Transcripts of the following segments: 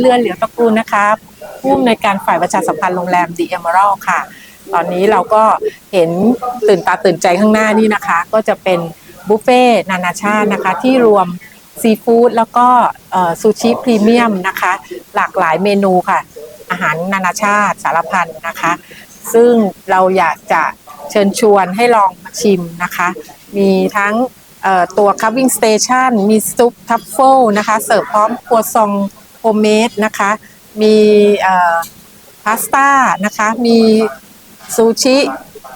เรือนเหลียวตระกูลนะคะผู้อำนวยการฝ่ายประชาสัมพันธ์โรงแรม The Emerald ค่ะ ตอนนี้เราก็เห็นตื่นตาตื่นใจข้างหน้านี่นะคะ ก็จะเป็นบุฟเฟ่ต์นานาชาตินะคะที่รวมซีฟู้ดแล้วก็ซูชิพรีเมียมนะคะ หลากหลายเมนูค่ะ อาหารนานาชาติสารพันนะคะ ซึ่งเราอยากจะเชิญชวนให้ลองมาชิมนะคะ มีทั้งตัวคัพวิ่งสเตชันมีซุปทัฟเฟิลนะคะ เสิร์ฟพร้อมครัวซอง โฮมเมดนะคะ มีพาสต้านะคะ มีซูชิ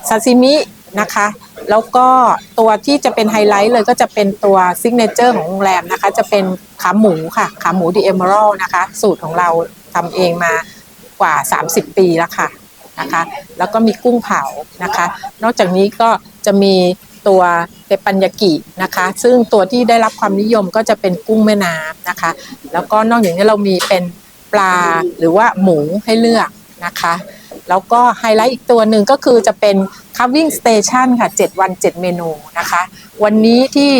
ซาซิมินะคะ แล้วก็ตัวที่จะเป็นไฮไลท์เลยก็จะเป็นตัวซิกเนเจอร์ของโรงแรมนะคะ จะเป็นขาหมูค่ะ ขาหมูดีเอเมอรัลนะคะ สูตรของเราทำเองมากว่า 30 ปีแล้วค่ะนะคะ แล้วก็มีกุ้งเผานะคะ นอกจากนี้ก็จะมีตัว ปปันยากินะคะ ซึ่งตัวที่ได้รับความนิยมก็จะเป็นกุ้งแม่น้ำนะคะ แล้วก็นอกจากนี้เรามีเป็นปลาหรือว่าหมูให้เลือกนะคะ แล้วก็ไฮไลท์อีกตัวหนึ่งก็คือจะเป็น Carving Station ค่ะ 7 วัน 7 เมนูนะคะ วันนี้ที่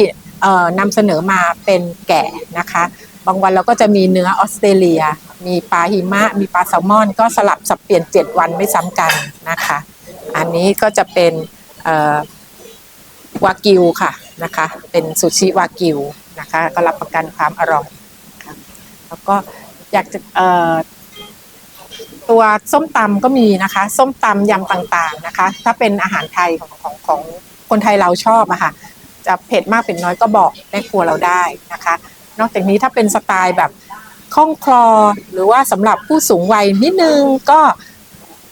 นำเสนอมาเป็นแกะนะคะ บางวันเราก็จะมีเนื้อออสเตรเลีย มีปลาหิมะ มีปลาแซลมอน ก็สลับสับเปลี่ยน 7 วันไม่ซ้ำกันนะคะ อันนี้ก็จะเป็น วากิวค่ะนะคะ เป็นซูชิวากิวนะคะ ก็รับประกันความอร่อยค่ะแล้วก็อยากจะเอ่อตัวส้มตำก็มีนะคะ ส้มตำยำต่างๆนะคะ ถ้าเป็นอาหารไทยของของของคนไทยเราชอบอะค่ะ จะเผ็ดมากเผ็ดน้อยก็บอกแม่ครัวเราได้นะคะ นอกจากนี้ถ้าเป็นสไตล์แบบคล่องคลอหรือว่าสำหรับผู้สูงวัยนิดนึงก็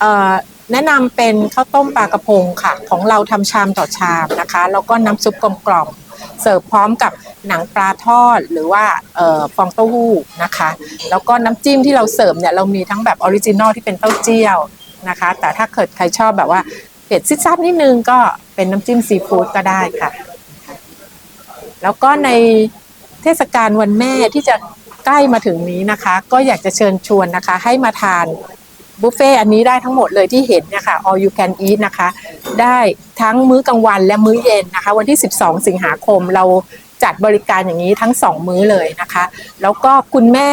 เอ่อ แนะนำเป็นข้าวต้มปลากระพงค่ะ ของเราทำชามต่อชามนะคะ แล้วก็น้ำซุปกลมๆเสิร์ฟพร้อมกับหนังปลาทอดหรือว่าออฟองเต้าหู้นะคะ แล้วก็น้ำจิ้มที่เราเสิร์ฟเนี่ยเรามีทั้งแบบออริจินอลที่เป็นเต้าเจี้ยวนะคะ แต่ถ้าเกิดใครชอบแบบว่าเผ็ดซิดซัดนิดนึงก็เป็นน้ำจิ้มซีฟู้ดก็ได้ค่ะ แล้วก็ในเทศกาลวันแม่ที่จะใกล้มาถึงนี้นะคะ ก็อยากจะเชิญชวนนะคะ ให้มาทาน บุฟเฟ่ต์อันนี้ได้ทั้งหมดเลยที่เห็นนี่ยค่ะ all you can eat นะคะ ได้ทั้งมื้อกลางวันและมื้อเย็นนะคะ วันที่ 12 สิงหาคมเราจัดบริการอย่างนี้ทั้ง 2 มื้อเลยนะคะ แล้วก็คุณแม่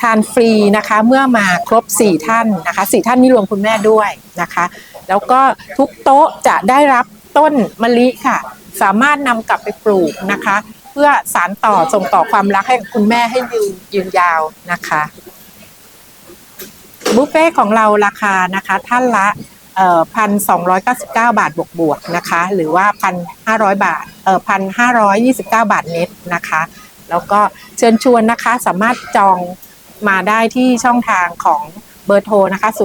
ทานฟรีนะคะเมื่อมาครบ 4 ท่านนะคะ 4 ท่านนี่รวมคุณแม่ด้วยนะคะ แล้วก็ทุกโต๊ะจะได้รับต้นมะลิค่ะ สามารถนำกลับไปปลูกนะคะ เพื่อสารต่อส่งต่อความรักให้คุณแม่ให้ยืนยืนยาวนะคะ บุฟเฟ่ต์ของเราราคานะคะท่านละพันสองร้อยเก้าสิบเก้าบาทบวกบวกนะคะ หรือว่าพันห้าร้อยบาทเอ่อพันห้าร้อยยี่สิบเก้าบาทเน็ตนะคะ แล้วก็เชิญชวนนะคะสามารถจองมาได้ที่ช่องทางของเบอร์โทรนะคะ02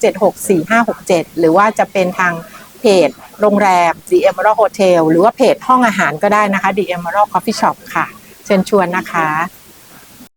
276 4567หรือว่าจะเป็นทางเพจโรงแรม The Emerald Hotel หรือว่าเพจห้องอาหารก็ได้นะคะ The Emerald Coffee Shop ค่ะ เชิญชวนนะคะ